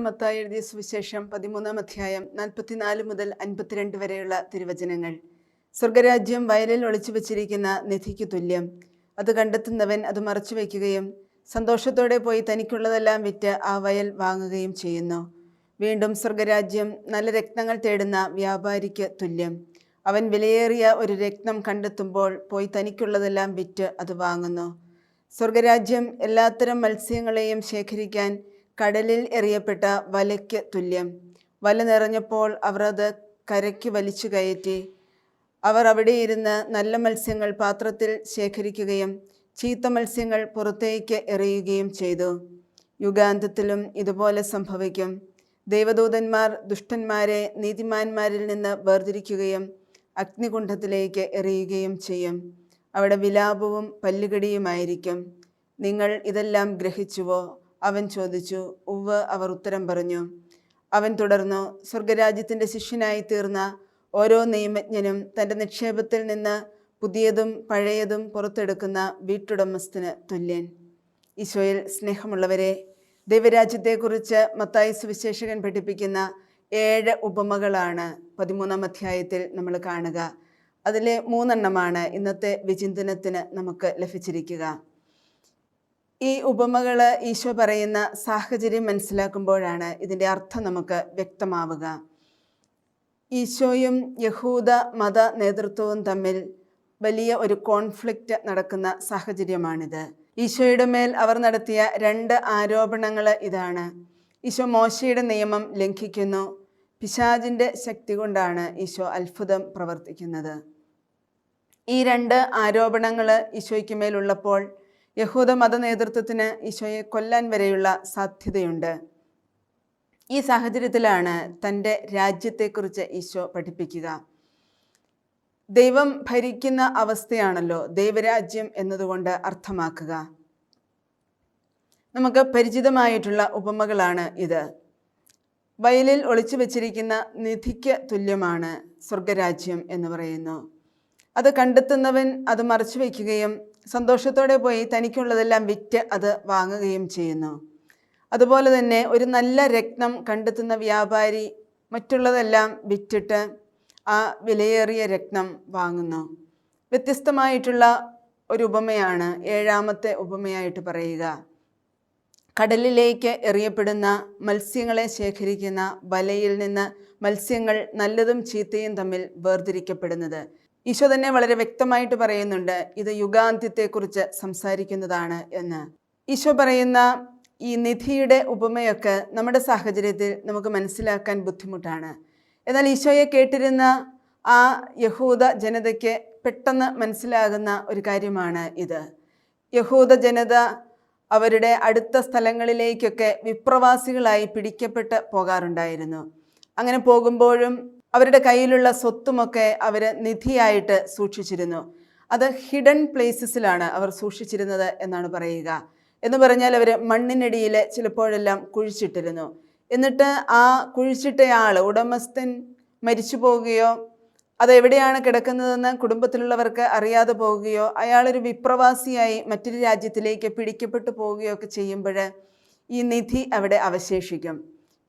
മത്തായി എഴുതിയ സുവിശേഷം പതിമൂന്നാം അധ്യായം നാൽപ്പത്തിനാല് മുതൽ അൻപത്തിരണ്ട് വരെയുള്ള തിരുവചനങ്ങൾ. സ്വർഗരാജ്യം വയലിൽ ഒളിച്ചു വച്ചിരിക്കുന്ന നിധിക്ക് തുല്യം. അത് കണ്ടെത്തുന്നവൻ അത് മറച്ചു വയ്ക്കുകയും സന്തോഷത്തോടെ പോയി തനിക്കുള്ളതെല്ലാം വിറ്റ് ആ വയൽ വാങ്ങുകയും ചെയ്യുന്നു. വീണ്ടും സ്വർഗരാജ്യം നല്ല രക്തങ്ങൾ തേടുന്ന വ്യാപാരിക്ക് തുല്യം. അവൻ വിലയേറിയ ഒരു രത്നം കണ്ടെത്തുമ്പോൾ പോയി തനിക്കുള്ളതെല്ലാം വിറ്റ് അത് വാങ്ങുന്നു. സ്വർഗരാജ്യം എല്ലാത്തരം മത്സ്യങ്ങളെയും ശേഖരിക്കാൻ കടലിൽ എറിയപ്പെട്ട വലയ്ക്ക് തുല്യം. വല നിറഞ്ഞപ്പോൾ അവർ അത് കരയ്ക്ക് വലിച്ചു കയറ്റി. അവർ അവിടെ ഇരുന്ന് നല്ല മത്സ്യങ്ങൾ പാത്രത്തിൽ ശേഖരിക്കുകയും ചീത്ത മത്സ്യങ്ങൾ പുറത്തേക്ക് എറിയുകയും ചെയ്തു. യുഗാന്തത്തിലും ഇതുപോലെ സംഭവിക്കും. ദൈവദൂതന്മാർ ദുഷ്ടന്മാരെ നീതിമാന്മാരിൽ നിന്ന് വേർതിരിക്കുകയും അഗ്നികുണ്ഠത്തിലേക്ക് എറിയുകയും ചെയ്യും. അവിടെ വിലാപവും പല്ലുകടിയുമായിരിക്കും. നിങ്ങൾ ഇതെല്ലാം ഗ്രഹിച്ചുവോ? അവൻ ചോദിച്ചു ഉവ് അവർ ഉത്തരം പറഞ്ഞു. അവൻ തുടർന്നു സ്വർഗരാജ്യത്തിന്റെ ശിഷ്യനായി തീർന്ന ഓരോ നിയമജ്ഞനും തന്റെ നിക്ഷേപത്തിൽ നിന്ന് പുതിയതും പഴയതും പുറത്തെടുക്കുന്ന വീട്ടുടമസ്ഥന് തുല്യൻ. ഈശോയിൽ സ്നേഹമുള്ളവരെ ദൈവരാജ്യത്തെക്കുറിച്ച് മത്തായി സുവിശേഷകൻ പഠിപ്പിക്കുന്ന ഏഴ് ഉപമകളാണ് പതിമൂന്നാം അധ്യായത്തിൽ നമ്മൾ കാണുക. അതിലെ മൂന്നെണ്ണമാണ് ഇന്നത്തെ വിചിന്തനത്തിന് നമുക്ക് ലഭിച്ചിരിക്കുക. ഈ ഉപമകൾ ഈശോ പറയുന്ന സാഹചര്യം മനസ്സിലാക്കുമ്പോഴാണ് ഇതിന്റെ അർത്ഥം നമുക്ക് വ്യക്തമാവുക. ഈശോയും യഹൂദ മത നേതൃത്വവും തമ്മിൽ വലിയ ഒരു കോൺഫ്ലിക്റ്റ് നടക്കുന്ന സാഹചര്യമാണിത്. ഈശോയുടെ മേൽ അവർ നടത്തിയ രണ്ട് ആരോപണങ്ങൾ ഇതാണ്. ഈശോ മോശയുടെ നിയമം ലംഘിക്കുന്നു. പിശാജിന്റെ ശക്തി കൊണ്ടാണ് ഈശോ അത്ഭുതം പ്രവർത്തിക്കുന്നത്. ഈ രണ്ട് ആരോപണങ്ങൾ ഈശോയ്ക്ക് മേലുള്ളപ്പോൾ യഹൂദ മത നേതൃത്വത്തിന് ഈശോയെ കൊല്ലാൻ വരെയുള്ള സാധ്യതയുണ്ട്. ഈ സാഹചര്യത്തിലാണ് തന്റെ രാജ്യത്തെക്കുറിച്ച് ഈശോ പഠിപ്പിക്കുക. ദൈവം ഭരിക്കുന്ന അവസ്ഥയാണല്ലോ ദൈവരാജ്യം എന്നതുകൊണ്ട് അർത്ഥമാക്കുക. നമുക്ക് പരിചിതമായിട്ടുള്ള ഉപമകളാണ് ഇത്. വയലിൽ ഒളിച്ചു വച്ചിരിക്കുന്ന നിധിക്ക് തുല്യമാണ് സ്വർഗരാജ്യം എന്ന് പറയുന്നു. അത് കണ്ടെത്തുന്നവൻ അത് മറച്ചു വയ്ക്കുകയും സന്തോഷത്തോടെ പോയി തനിക്കുള്ളതെല്ലാം വിറ്റ് അത് വാങ്ങുകയും ചെയ്യുന്നു. അതുപോലെ തന്നെ ഒരു നല്ല രത്നം കണ്ടെത്തുന്ന വ്യാപാരി മറ്റുള്ളതെല്ലാം വിറ്റിട്ട് ആ വിലയേറിയ രത്നം വാങ്ങുന്നു. വ്യത്യസ്തമായിട്ടുള്ള ഒരു ഉപമയാണ് ഏഴാമത്തെ ഉപമയായിട്ട് പറയുക. കടലിലേക്ക് എറിയപ്പെടുന്ന മത്സ്യങ്ങളെ ശേഖരിക്കുന്ന വലയിൽ നിന്ന് മത്സ്യങ്ങൾ നല്ലതും ചീത്തയും തമ്മിൽ വേർതിരിക്കപ്പെടുന്നത്. ഈശോ തന്നെ വളരെ വ്യക്തമായിട്ട് പറയുന്നുണ്ട് ഇത് യുഗാന്ത്യത്തെക്കുറിച്ച് സംസാരിക്കുന്നതാണ് എന്ന്. ഈശോ പറയുന്ന ഈ നിധിയുടെ ഉപമയൊക്കെ നമ്മുടെ സാഹചര്യത്തിൽ നമുക്ക് മനസ്സിലാക്കാൻ ബുദ്ധിമുട്ടാണ്. എന്നാൽ ഈശോയെ കേട്ടിരുന്ന ആ യഹൂദ ജനതയ്ക്ക് പെട്ടെന്ന് മനസ്സിലാകുന്ന ഒരു കാര്യമാണ് ഇത്. യഹൂദ ജനത അവരുടെ അടുത്ത സ്ഥലങ്ങളിലേക്കൊക്കെ വിപ്രവാസികളായി പിടിക്കപ്പെട്ട് പോകാറുണ്ടായിരുന്നു. അങ്ങനെ പോകുമ്പോഴും അവരുടെ കയ്യിലുള്ള സ്വത്തുമൊക്കെ അവർ നിധിയായിട്ട് സൂക്ഷിച്ചിരുന്നു. അത് ഹിഡൻ പ്ലേസസിലാണ് അവർ സൂക്ഷിച്ചിരുന്നത് എന്നാണ് പറയുക. എന്ന് പറഞ്ഞാൽ അവർ മണ്ണിനടിയിൽ ചിലപ്പോഴെല്ലാം കുഴിച്ചിട്ടിരുന്നു. എന്നിട്ട് ആ കുഴിച്ചിട്ടയാൾ ഉടമസ്ഥൻ മരിച്ചു പോവുകയോ അതെവിടെയാണ് കിടക്കുന്നതെന്ന് കുടുംബത്തിലുള്ളവർക്ക് അറിയാതെ പോവുകയോ അയാളൊരു വിപ്രവാസിയായി മറ്റൊരു രാജ്യത്തിലേക്ക് പിടിക്കപ്പെട്ടു പോവുകയോ ഒക്കെ ചെയ്യുമ്പോൾ ഈ നിധി അവിടെ അവശേഷിക്കും.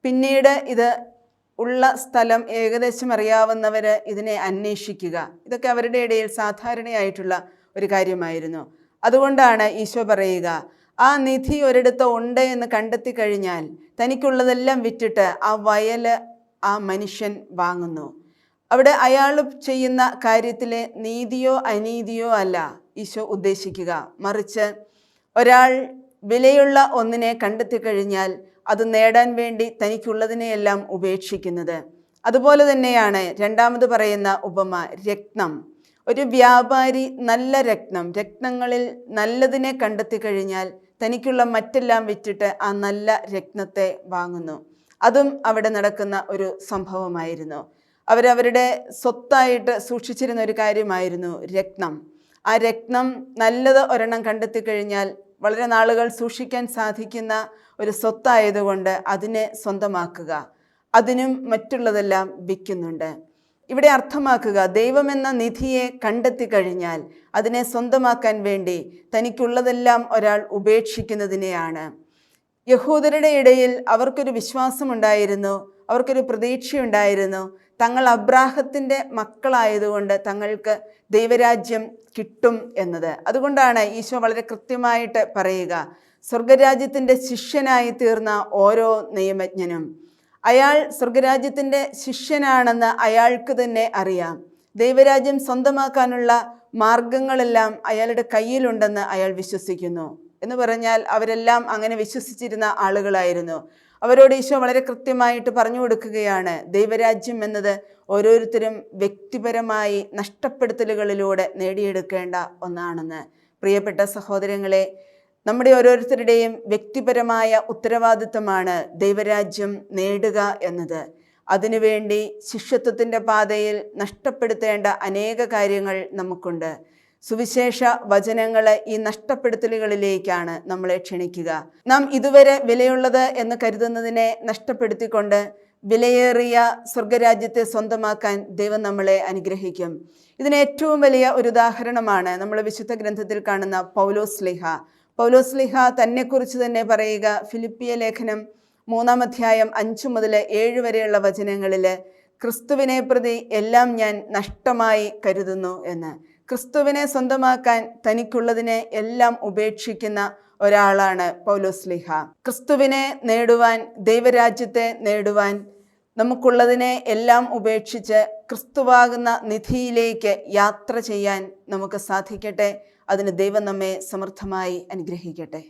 പിന്നീട് ഇത് ഉള്ള സ്ഥലം ഏകദേശം അറിയാവുന്നവർ ഇതിനെ അന്വേഷിക്കുക. ഇതൊക്കെ അവരുടെ ഇടയിൽ സാധാരണയായിട്ടുള്ള ഒരു കാര്യമായിരുന്നു. അതുകൊണ്ടാണ് ഈശോ പറയുക ആ നിധി ഒരിടത്ത് ഉണ്ട് എന്ന് കണ്ടെത്തി കഴിഞ്ഞാൽ തനിക്കുള്ളതെല്ലാം വിറ്റിട്ട് ആ വയൽ ആ മനുഷ്യൻ വാങ്ങുന്നു. അവിടെ അയാൾ ചെയ്യുന്ന കാര്യത്തിലെ നീതിയോ അനീതിയോ അല്ല ഈശോ ഉദ്ദേശിക്കുക. മറിച്ച് ഒരാൾ വിലയുള്ള ഒന്നിനെ കണ്ടെത്തി കഴിഞ്ഞാൽ അത് നേടാൻ വേണ്ടി തനിക്കുള്ളതിനെയെല്ലാം ഉപേക്ഷിക്കുന്നത്. അതുപോലെ തന്നെയാണ് രണ്ടാമത് പറയുന്ന ഉപമ രത്നം. ഒരു വ്യാപാരി നല്ല രത്നം രത്നങ്ങളിൽ നല്ലതിനെ കണ്ടെത്തി കഴിഞ്ഞാൽ തനിക്കുള്ള മറ്റെല്ലാം വിറ്റിട്ട് ആ നല്ല രത്നത്തെ വാങ്ങുന്നു. അതും അവിടെ നടക്കുന്ന ഒരു സംഭവമായിരുന്നു. അവരവരുടെ സ്വത്തായിട്ട് സൂക്ഷിച്ചിരുന്ന ഒരു കാര്യമായിരുന്നു രത്നം. ആ രത്നം നല്ലത് ഒരെണ്ണം കണ്ടെത്തി കഴിഞ്ഞാൽ വളരെ നാളുകൾ സൂക്ഷിക്കാൻ സാധിക്കുന്ന ഒരു സ്വത്തായതുകൊണ്ട് അതിനെ സ്വന്തമാക്കുക. അതിനും മറ്റുള്ളതെല്ലാം വിൽക്കുന്നുണ്ട് ഇവിടെ അർത്ഥമാക്കുക ദൈവമെന്ന നിധിയെ കണ്ടെത്തി കഴിഞ്ഞാൽ അതിനെ സ്വന്തമാക്കാൻ വേണ്ടി തനിക്കുള്ളതെല്ലാം ഒരാൾ ഉപേക്ഷിക്കുന്നതിനെയാണ്. യഹൂദരുടെ ഇടയിൽ അവർക്കൊരു വിശ്വാസമുണ്ടായിരുന്നു അവർക്കൊരു പ്രതീക്ഷയുണ്ടായിരുന്നു. തങ്ങൾ അബ്രാഹത്തിന്റെ മക്കളായതുകൊണ്ട് തങ്ങൾക്ക് ദൈവരാജ്യം കിട്ടും എന്നത്. അതുകൊണ്ടാണ് ഈശോ വളരെ കൃത്യമായിട്ട് പറയുക സ്വർഗരാജ്യത്തിന്റെ ശിഷ്യനായി തീർന്ന ഓരോ നിയമജ്ഞനും. അയാൾ സ്വർഗരാജ്യത്തിന്റെ ശിഷ്യനാണെന്ന് അയാൾക്ക് തന്നെ അറിയാം. ദൈവരാജ്യം സ്വന്തമാക്കാനുള്ള മാർഗങ്ങളെല്ലാം അയാളുടെ കയ്യിലുണ്ടെന്ന് അയാൾ വിശ്വസിക്കുന്നു. എന്ന് പറഞ്ഞാൽ അവരെല്ലാം അങ്ങനെ വിശ്വസിച്ചിരുന്ന ആളുകളായിരുന്നു. അവരോട് ഈശോ വളരെ കൃത്യമായിട്ട് പറഞ്ഞു കൊടുക്കുകയാണ്. ദൈവരാജ്യം എന്നത് ഓരോരുത്തരും വ്യക്തിപരമായി നഷ്ടപ്പെടുത്തലുകളിലൂടെ നേടിയെടുക്കേണ്ട ഒന്നാണെന്ന്. പ്രിയപ്പെട്ട സഹോദരങ്ങളെ നമ്മുടെ ഓരോരുത്തരുടെയും വ്യക്തിപരമായ ഉത്തരവാദിത്തമാണ് ദൈവരാജ്യം നേടുക എന്നത്. അതിനുവേണ്ടി ശിഷ്യത്വത്തിന്റെ പാതയിൽ നഷ്ടപ്പെടുത്തേണ്ട അനേക കാര്യങ്ങൾ നമുക്കുണ്ട്. സുവിശേഷ വചനങ്ങളെ ഈ നഷ്ടപ്പെടുത്തലുകളിലേക്കാണ് നമ്മളെ ക്ഷണിക്കുക. നാം ഇതുവരെ വിലയുള്ളത് എന്ന് കരുതുന്നതിനെ നഷ്ടപ്പെടുത്തിക്കൊണ്ട് വിലയേറിയ സ്വർഗരാജ്യത്തെ സ്വന്തമാക്കാൻ ദൈവം നമ്മളെ അനുഗ്രഹിക്കും. ഇതിന് ഏറ്റവും വലിയ ഒരു ഉദാഹരണമാണ് നമ്മൾ വിശുദ്ധ ഗ്രന്ഥത്തിൽ കാണുന്ന പൗലോസ്ലിഹ പൗലോസ്ലിഹ പൗലോസ് ലിഹ തന്നെക്കുറിച്ച് തന്നെ പറയുക ഫിലിപ്പിയ ലേഖനം മൂന്നാം അധ്യായം അഞ്ചു മുതൽ ഏഴ് വരെയുള്ള വചനങ്ങളിൽ ക്രിസ്തുവിനെ പ്രതി എല്ലാം ഞാൻ നഷ്ടമായി കരുതുന്നു എന്ന്. ക്രിസ്തുവിനെ സ്വന്തമാക്കാൻ തനിക്കുള്ളതിനെ എല്ലാം ഉപേക്ഷിക്കുന്ന ഒരാളാണ് പൗലോസ് ലിഹ ക്രിസ്തുവിനെ നേടുവാൻ ദൈവരാജ്യത്തെ നേടുവാൻ നമുക്കുള്ളതിനെ എല്ലാം ഉപേക്ഷിച്ച് ക്രിസ്തുവാകുന്ന നിധിയിലേക്ക് യാത്ര ചെയ്യാൻ നമുക്ക് സാധിക്കട്ടെ. അതിന് ദൈവം നമ്മെ സമൃദ്ധമായി അനുഗ്രഹിക്കട്ടെ.